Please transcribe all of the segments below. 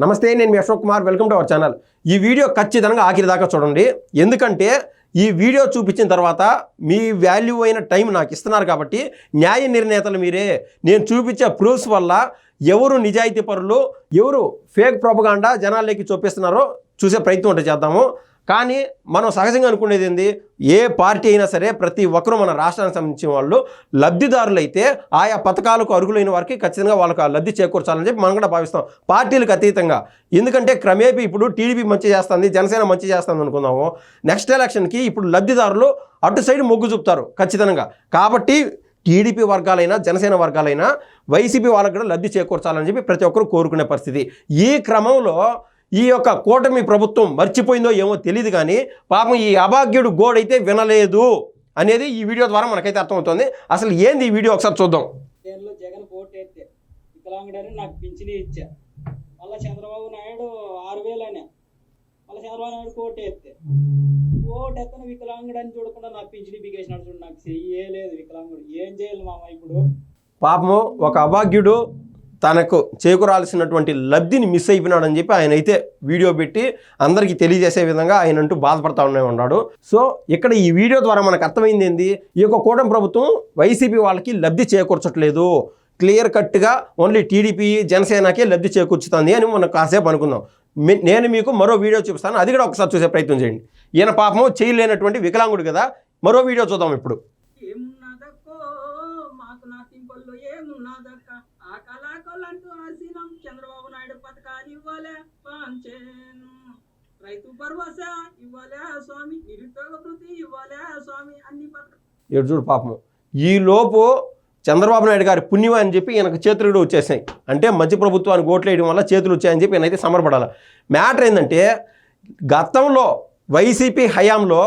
నమస్తే నేను మీ Ashok Kumar. Welcome to our channel. ఈ వీడియో ఖచ్చితంగా ఆఖరి దాకా చూడండి. ఎందుకంటే ఈ వీడియో చూపించిన తర్వాత మీ వాల్యూ అయిన టైం నాకు ఇస్తున్నారు కాబట్టి న్యాయ నిర్ణేతలు మీరే. నేను చూపించే ప్రూఫ్స్ వల్ల ఎవరు నిజాయితీ పరులు ఎవరు ఫేక్ ప్రొపగాండా జనాల్లోకి చూపిస్తున్నారో చూసే ప్రయత్నం ఉంటే చేద్దాము. కానీ మనం సహజంగా అనుకునేది ఏంది? ఏ పార్టీ అయినా సరే ప్రతి ఒక్కరూ మన రాష్ట్రానికి సంబంధించిన వాళ్ళు లబ్ధిదారులైతే ఆయా పథకాలకు అరుగులైన వారికి ఖచ్చితంగా వాళ్ళకి ఆ లబ్ధి చేకూర్చాలని చెప్పి మనం కూడా భావిస్తాం. పార్టీలకు అతీతంగా. ఎందుకంటే క్రమేపీ ఇప్పుడు టీడీపీ మంచి చేస్తుంది జనసేన మంచి చేస్తుంది అనుకుందాము. నెక్స్ట్ ఎలక్షన్కి ఇప్పుడు లబ్ధిదారులు అటు సైడ్ మొగ్గు చూపుతారు ఖచ్చితంగా. కాబట్టి టీడీపీ వర్గాలైనా జనసేన వర్గాలైనా వైసీపీ వాళ్ళకి కూడా లబ్ధి చేకూర్చాలని చెప్పి ప్రతి ఒక్కరూ కోరుకునే పరిస్థితి. ఈ క్రమంలో ఈ యొక్క కూటమి ప్రభుత్వం మర్చిపోయిందో ఏమో తెలియదు కానీ పాపం ఈ అభాగ్యుడు గోడైతే వినలేదు అనేది ఈ వీడియో ద్వారా మనకైతే అర్థమవుతుంది. అసలు ఏంది ఈ వీడియో ఒకసారి చూద్దాం. జగన్ ఎత్తే వికలాంగుడని నాకు పింఛని ఇచ్చా. మళ్ళీ చంద్రబాబు నాయుడు ఆరు వేలు అనే. మళ్ళీ చంద్రబాబు నాయుడు కోట్ ఎత్తే కోట్ ఎత్తన వికలాంగుడని చూడకుండా నాకు పింఛని బిగేసినాడు చూడు నాకు. చెయ్యలేదు వికలాంగుడు. ఏం చేయాలి మామ ఇప్పుడు? పాపము ఒక అభాగ్యుడు తనకు చేకూరాల్సినటువంటి లబ్ధిని మిస్ అయిపోయినాడని చెప్పి ఆయన అయితే వీడియో పెట్టి అందరికీ తెలియజేసే విధంగా ఆయన అంటూ బాధపడతా ఉండే ఉన్నాడు. సో ఇక్కడ ఈ వీడియో ద్వారా మనకు అర్థమైంది ఏంది? ఈ యొక్క కూటమి ప్రభుత్వం వైసీపీ వాళ్ళకి లబ్ధి చేకూర్చట్లేదు. క్లియర్ కట్గా ఓన్లీ టీడీపీ జనసేనకే లబ్ధి చేకూర్చుతుంది అని మనం కాసేపు అనుకుందాం. నేను మీకు మరో వీడియో చూపిస్తాను. అది కూడా ఒకసారి చూసే ప్రయత్నం చేయండి. ఈయన పాపము చేయలేనటువంటి వికలాంగుడు కదా. మరో వీడియో చూద్దాం ఇప్పుడు ఏమున్నదక్కో మాకు నా సింపల్లో ఏమున్నదక్క ఆ కళాకోలంటూ ఆశీనం చంద్రబాబు నాయుడు పథకాలు ఇవ్వలే పాంచేను రైతు భరోసా ఇవ్వలే స్వామి నిరుద్యోగ వృత్తి ఇవ్వలే స్వామి అన్ని ఏడు చూడు పాపము ఈ లోపు చంద్రబాబు నాయుడు గారి పుణ్యం అని చెప్పి ఈయనకు చేతులు వచ్చేసాయి అంటే మంచి ప్రభుత్వానికి ఓట్లు వేయడం వల్ల చేతులు వచ్చాయని చెప్పి ఈయనైతే సమరపడాలి మ్యాటర్ ఏంటంటే గతంలో వైసీపీ హయాంలో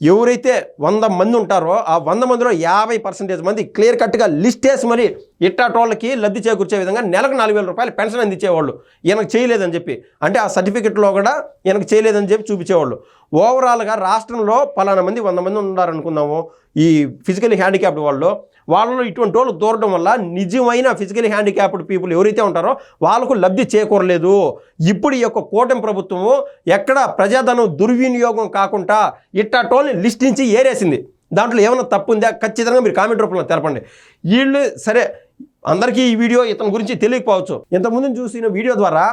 ఎవరైతే వంద మంది ఉంటారో ఆ వంద మందిలో యాభై పర్సెంటేజ్ మంది క్లియర్ కట్గా లిస్ట్ వేసి మరి ఇట్టాటోళ్ళకి లబ్ధి చేకూర్చే విధంగా నెలకు నాలుగు వేల రూపాయలు పెన్షన్ అందించేవాళ్ళు. ఈయనకు చేయలేదని చెప్పి. అంటే ఆ సర్టిఫికెట్లో కూడా ఈయనకు చేయలేదని చెప్పి చూపించేవాళ్ళు. ఓవరాల్గా రాష్ట్రంలో పలానా మంది వంద మంది ఉన్నారనుకుందాము. ఈ ఫిజికల్ హ్యాండిక్యాప్డ్ వాళ్ళు వాళ్ళలో ఇటువంటి వాళ్ళు దూరడం వల్ల నిజమైన ఫిజికల్ హ్యాండిక్యాప్డ్ పీపుల్ ఎవరైతే ఉంటారో వాళ్ళకు లబ్ధి చేకూరలేదు. ఇప్పుడు ఈ యొక్క కూటమి ప్రభుత్వము ఎక్కడ ప్రజాధనం దుర్వినియోగం కాకుండా ఇట్టాటోల్ని లిస్టించి ఏరేసింది. దాంట్లో ఏమైనా తప్పు ఉందా? ఖచ్చితంగా మీరు కామెంట్ రూపంలో తెలపండి. వీళ్ళు సరే అందరికీ ఈ వీడియో ఇతని గురించి తెలియకపోవచ్చు. ఇంతకుముందు చూసిన వీడియో ద్వారా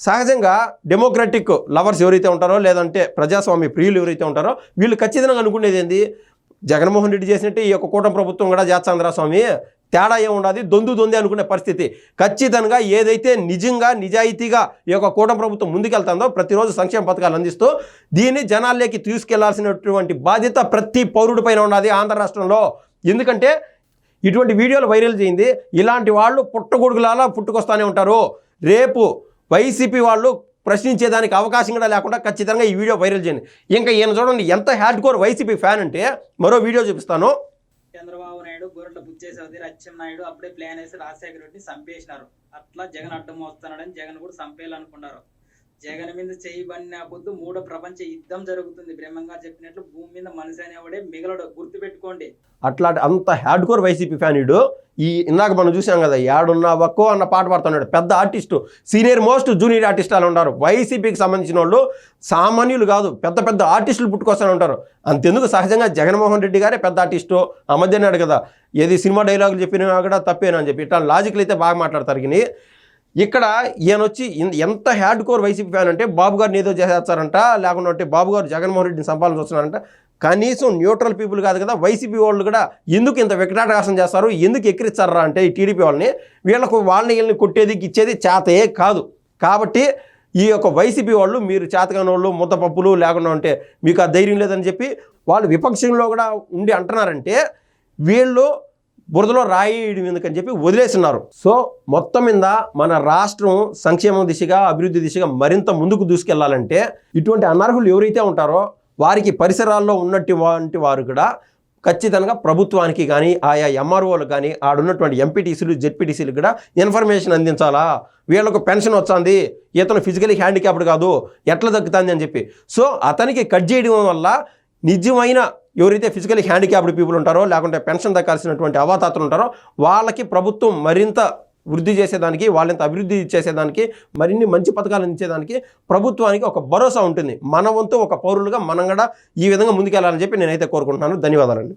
సహజంగా డెమోక్రటిక్ లవర్స్ ఎవరైతే ఉంటారో లేదంటే ప్రజాస్వామ్య ప్రియులు ఎవరైతే ఉంటారో వీళ్ళు ఖచ్చితంగా అనుకునేది ఏంది? జగన్మోహన్ రెడ్డి చేసినట్టు ఈ యొక్క కూటమి ప్రభుత్వం కూడా చేస్తాందిరా స్వామి. తేడా ఏముండదు దొందు దొంది అనుకునే పరిస్థితి. ఖచ్చితంగా ఏదైతే నిజంగా నిజాయితీగా ఈ యొక్క కూటమి ప్రభుత్వం ముందుకెళ్తుందో ప్రతిరోజు సంక్షేమ పథకాలు అందిస్తూ దీన్ని జనాల్లోకి తీసుకెళ్ళాల్సినటువంటి బాధ్యత ప్రతి పౌరుడి పైన ఉన్నది ఆంధ్ర రాష్ట్రంలో. ఎందుకంటే ఇటువంటి వీడియోలు వైరల్ చేయింది. ఇలాంటి వాళ్ళు పుట్టగొడుగులాలా పుట్టుకొస్తానే ఉంటారు. రేపు వైసీపీ వాళ్ళు ప్రశ్నించేదానికి అవకాశం కూడా లేకుండా ఖచ్చితంగా ఈ వీడియో వైరల్ చేయండి. ఇంకా ఈయన చూడండి ఎంత హ్యాడ్ కోర్ వైసీపీ ఫ్యాన్ అంటే మరో వీడియో చూపిస్తాను. చంద్రబాబు నాయుడు గొర్రెల బుచ్చేసరి అచ్చెం నాయుడు అప్పుడే ప్లాన్ వేసి రాజశేఖర రెడ్డిని చంపేసినారు. అట్లా జగన్ అడ్డం వస్తున్నాడని జగన్ కూడా చంపేయాలనుకున్నారు. జగన్ మీద చేయబడిన పొద్దు మూడో ప్రపంచ యుద్ధం జరుగుతుంది. బ్రహ్మంగా చెప్పినట్లు భూమి మీద మనిషి అనేవాడే మిగలడు. గుర్తు పెట్టుకోండి అట్లాంటి అంత హ్యాడ్ కోర్ వైసీపీ ఫ్యానుడు ఈ ఇందాక మనం చూసాం కదా యాడున్నా ఒక్కో అన్న పాట పాడుతున్నాడు. పెద్ద artist senior most junior artist అలా ఉన్నారు. వైసీపీకి సంబంధించిన వాళ్ళు సామాన్యులు కాదు పెద్ద పెద్ద ఆర్టిస్టులు పుట్టుకొస్తూనే ఉంటారు. అంతెందుకు? సహజంగా జగన్మోహన్ రెడ్డి గారే పెద్ద ఆర్టిస్టు. ఆ మధ్య అన్నాడు కదా ఏది సినిమా డైలాగులు చెప్పినా కూడా తప్పేనా అని చెప్పి ఇట్లా లాజిక్లు అయితే బాగా మాట్లాడతారు. కానీ ఇక్కడ ఈయన వచ్చి ఎంత హ్యాడ్ కోర్ వైసీపీ ఫ్యాన్ అంటే బాబు గారిని ఏదో చేసేస్తారంట లేకుండా అంటే బాబు గారు జగన్మోహన్ రెడ్డిని సంపాదించి చూస్తున్నారంట. కనీసం న్యూట్రల్ పీపుల్ కాదు కదా వైసీపీ వాళ్ళు కూడా ఎందుకు ఇంత వికటాటకాసం చేస్తారు ఎందుకు ఎక్కిరిస్తారా అంటే ఈ టీడీపీ వాళ్ళని వీళ్ళకు వాళ్ళని వీళ్ళని కొట్టేది ఇచ్చేది చేతయే కాదు. కాబట్టి ఈ యొక్క వైసీపీ వాళ్ళు మీరు చేతకాని వాళ్ళు ముద్దపప్పులు లేకుండా ఉంటే మీకు ఆ ధైర్యం లేదని చెప్పి వాళ్ళు విపక్షంలో కూడా ఉండి అంటున్నారంటే వీళ్ళు బురదలో రాయడం ఎందుకని చెప్పి వదిలేస్తున్నారు సో మొత్తం మీద మన రాష్ట్రం సంక్షేమం దిశగా అభివృద్ధి దిశగా మరింత ముందుకు దూసుకెళ్ళాలంటే ఇటువంటి అనర్హులు ఎవరైతే ఉంటారో వారికి పరిసరాల్లో ఉన్నటువంటి వారు కూడా ఖచ్చితంగా ప్రభుత్వానికి కానీ ఆయా ఎంఆర్ఓలకు కానీ ఆడున్నటువంటి ఎంపీటీసీలు జెడ్పీటీసీలు కూడా ఇన్ఫర్మేషన్ అందించాలా? వీళ్ళకు పెన్షన్ వచ్చింది. ఇతను ఫిజికలీ హ్యాండిక్యాప్డ్ కాదు. ఎట్లా దక్కుతుంది అని చెప్పి. సో అతనికి కట్ చేయడం వల్ల నిజమైన ఎవరైతే ఫిజికలీ హ్యాండిక్యాప్డ్ పీపుల్ ఉంటారో లేకుంటే పెన్షన్ దక్కాల్సినటువంటి అవాతాతలు ఉంటారో వాళ్ళకి ప్రభుత్వం మరింత వృద్ధి చేసేదానికి వాళ్ళంత అభివృద్ధి చేసేదానికి మరిన్ని మంచి పథకాలు ఇచ్చేదానికి ప్రభుత్వానికి ఒక భరోసా ఉంటుంది. మన వంతు ఒక పౌరులుగా మనం కూడా ఈ విధంగా ముందుకెళ్ళాలని చెప్పి నేనైతే కోరుకుంటున్నాను. ధన్యవాదాలండి.